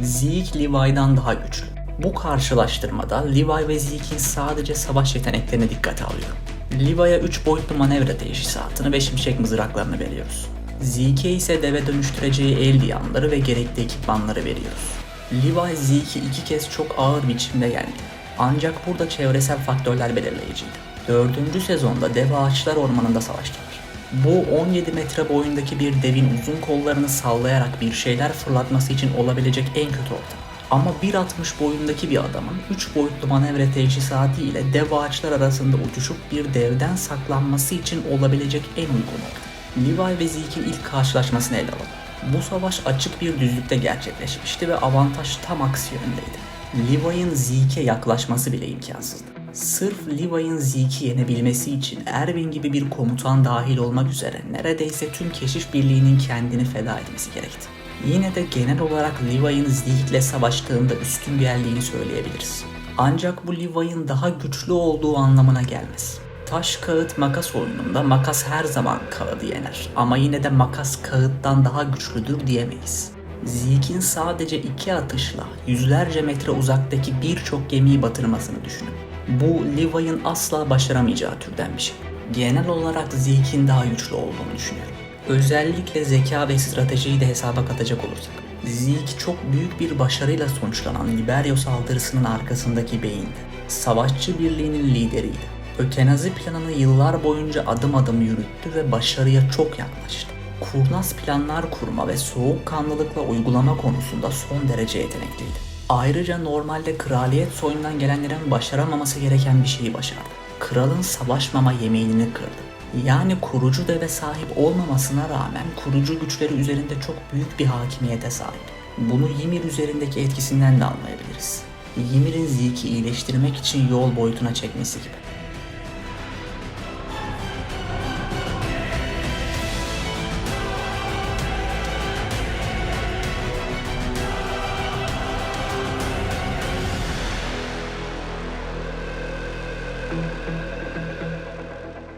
Zeke Levi'dan daha güçlü. Bu karşılaştırmada Levi ve Zeke'in sadece savaş yeteneklerine dikkate alıyorum. Levi'ye 3 boyutlu manevra teşhisatını ve şimşek mızraklarını veriyoruz. Zeke'e ise deve dönüştüreceği el diyanları ve gerekli ekipmanları veriyoruz. Levi Zeke'i iki kez çok ağır biçimde yendi. Ancak burada çevresel faktörler belirleyiciydi. Dördüncü sezonda dev ağaçlar ormanında savaştılar. Bu 17 metre boyundaki bir devin uzun kollarını sallayarak bir şeyler fırlatması için olabilecek en kötü ortam. Ama 1.60 boyundaki bir adamın 3 boyutlu manevra teçhizatı ile dev ağaçlar arasında uçuşup bir devden saklanması için olabilecek en uygun ortam. Levi ve Zeke'in ilk karşılaşmasını ele alalım. Bu savaş açık bir düzlükte gerçekleşmişti ve avantaj tam aksi yöndeydi. Levi'nin Zeke'e yaklaşması bile imkansızdı. Sırf Levi'nin Zeke'i yenebilmesi için Erwin gibi bir komutan dahil olmak üzere neredeyse tüm keşif birliğinin kendini feda etmesi gerekti. Yine de genel olarak Levi'nin Zeke'le savaştığında üstün geldiğini söyleyebiliriz. Ancak bu Levi'nin daha güçlü olduğu anlamına gelmez. Taş kağıt makas oyununda makas her zaman kağıdı yener ama yine de makas kağıttan daha güçlüdür diyemeyiz. Zeke'in sadece iki atışla yüzlerce metre uzaktaki birçok gemiyi batırmasını düşünün. Bu Levi'nin asla başaramayacağı türden bir şey. Genel olarak Zeke'in daha güçlü olduğunu düşünüyorum. Özellikle zeka ve stratejiyi de hesaba katacak olursak. Zeke çok büyük bir başarıyla sonuçlanan Liberio saldırısının arkasındaki beyindi. Savaşçı birliğinin lideriydi. Ötenazi planını yıllar boyunca adım adım yürüttü ve başarıya çok yaklaştı. Kurnaz planlar kurma ve soğukkanlılıkla uygulama konusunda son derece yetenekliydi. Ayrıca normalde kraliyet soyundan gelenlerin başaramaması gereken bir şeyi başardı. Kralın savaşmama yemeğini kırdı. Yani kurucu deve sahip olmamasına rağmen kurucu güçleri üzerinde çok büyük bir hakimiyete sahip. Bunu Ymir üzerindeki etkisinden de anlayabiliriz. Ymir'in Zeke'i iyileştirmek için yol boyutuna çekmesi gibi.